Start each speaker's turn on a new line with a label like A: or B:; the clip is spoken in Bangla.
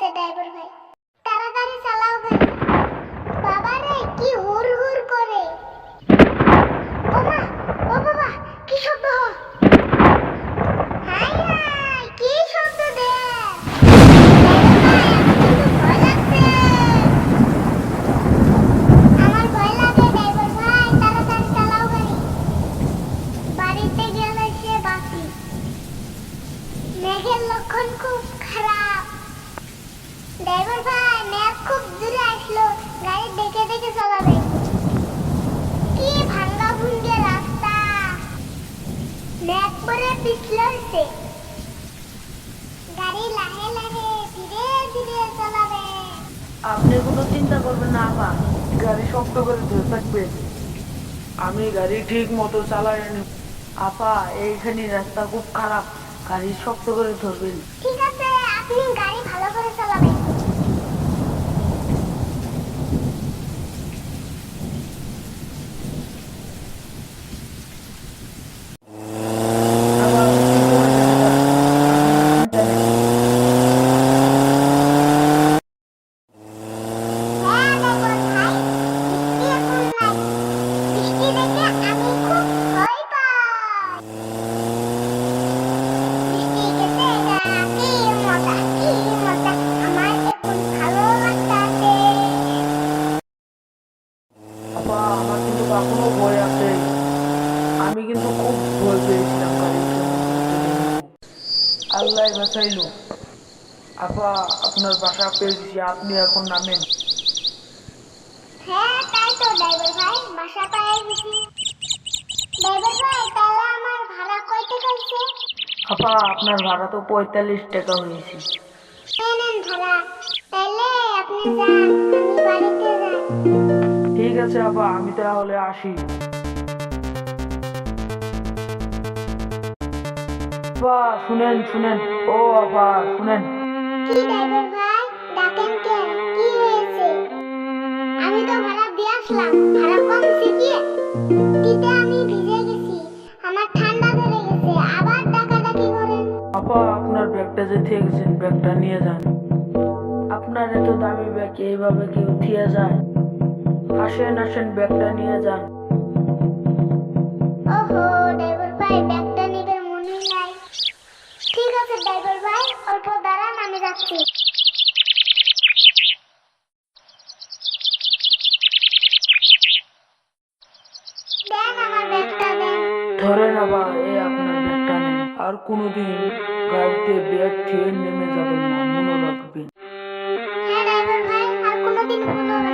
A: লাগতে ড্রাইভার ভাই।
B: তাড়াতাড়ি চালাও গাড়ি বাবা রে কি হুর হুর করে। বাবা ও বাবা, কি শব্দ? বাড়িতে মেঘের লক্ষণ খুব খারাপ। ড্রাইভার ভাই ম্যাপ
A: খুব দূরে আসলো। গাড়ি দেখে দেখে
B: চালাবে। কি ভাঙ্গা
A: ভুঙ্গে রাস্তা। ম্যাপ পরে পিছলে গাড়ি লাহে লাহে ধীরে ধীরে চালাবে। আপনি কোনো চিন্তা করবেন না আপা। গাড়ি শক্ত করে ধরে থাকবে। আমি
B: গাড়ি ঠিক মতো চালাই নেব আপা এইখানে রাস্তা খুব খারাপ। গাড়ি শক্ত করে ধরবেন। ঠিক আছে আপনি আল্লাহ বাঁচাইলো আপা আপনার বাসা পেয়েছি আপনি এখন নামেন।
A: হ্যাঁ তাই তো ড্রাইভার ভাই বাসা পায়ে গেছি ড্রাইভার ভাই তাহলে আমার ভাড়া কয় টাকা হয়েছে?
B: আপা আপনার ভাড়া তো পঁয়তাল্লিশ টাকা হয়েছে।
A: নেন ভাড়া। তাহলে আপনি যান আমি বাড়িতে যাই।
B: ঠিক আছে আপা আমি তাহলে আসি। আপা শুনেন শুনেন। ও আপা শুনেন।
A: কি ড্রাইভার ভাই? ডাকেন কেন কি হয়েছে? আমি তো ভাড়া দিয়ে আসলাম। ভাড়া কমছে কি? দিতে আমি ভিজে গেছি। আমার ঠান্ডা ধরে গেছে। আবার ডাকাডাকি করেন।
B: আপা আপনার ব্যাগটা যে থেকে গেছেন ব্যাগটা নিয়ে যান। আপনার এত দামি ব্যাগ এইভাবে কেউ থিয়ে যায়? আসেন আসেন ব্যাগটা নিয়ে যান।
A: ধরে
B: না বা এই আপনার ব্যাগটা নেন। আর কোনোদিন গাড়িতে ব্যাগ খেয়ে নেমে যাবেন না মনে রাখবেন। হ্যাঁ ড্রাইভার ভাই আর কোনোদিন ভুল